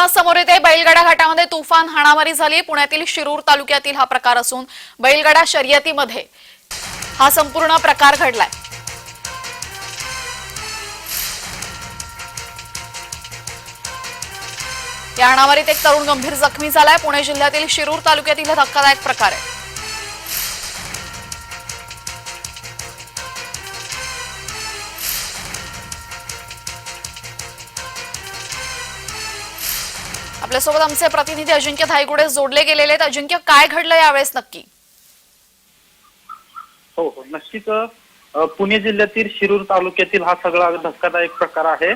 आता समोर येते. बैलगाडा घाटामध्ये तुफान हाणामारी झाली. पुण्यातील शिरूर तालुक्यातील हा प्रकार असून बैलगाडा शर्यतीमध्ये हा संपूर्ण प्रकार घडलाय. या हाणामारीत एक तरुण गंभीर जखमी झालाय. पुणे जिल्ह्यातील शिरूर तालुक्यातील हा धक्कादायक प्रकार आहे. आपल्यासोबत आमचे प्रतिनिधी अजिंक्य धायगुडे जोडले गेलेले आहेत. अजिंक्य काय घडलं यावेळेस नक्की? हो हो. नक्कीच पुणे जिल्ह्यातील शिरूर तालुक्यातील हा सगळा धक्कादायक प्रकार आहे.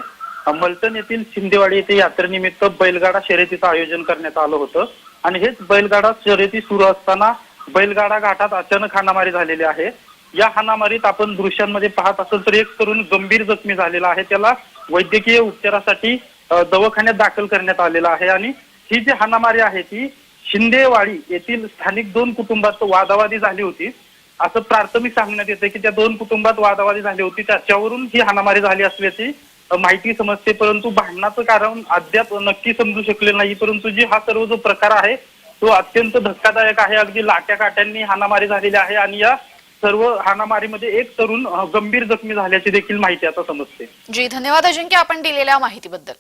अ, मलटण येथील शिंदेवाडी येथे यात्रेनिमित्त बैलगाडा शर्यतीचं आयोजन करण्यात आलं होतं. आणि हेच बैलगाडा शर्यती सुरू असताना बैलगाडा घाटात अचानक हाणामारी झालेली आहे. या हाणामारीत आपण दृश्यांमध्ये पाहत असेल तर एक तरुण गंभीर जखमी झालेला आहे. त्याला वैद्यकीय उपचारासाठी दवाखान्यात दाखल करण्यात आलेला आहे आणि ही जी हाणामारी आहे ती शिंदेवाडी येथील स्थानिक दोन कुटुंबात वादावादी झाली होती. असं प्राथमिक सांगण्यात येतं की त्या दोन कुटुंबात वादावादी झाली होती. त्याच्यावरून ही हाणामारी झाली असल्याची माहिती समजते परंतु भांडणाचं कारण अद्याप नक्की समजू शकले नाही परंतु जी हा सर्व जो प्रकार आहे तो अत्यंत धक्कादायक आहे. अगदी लाट्या काट्यांनी हाणामारी झालेली आहे आणि या सर्व हाणामारीमध्ये एक तरुण गंभीर जखमी झाल्याची देखील माहिती आता समजते. जी धन्यवाद अजिंक्य आपण दिलेल्या माहितीबद्दल.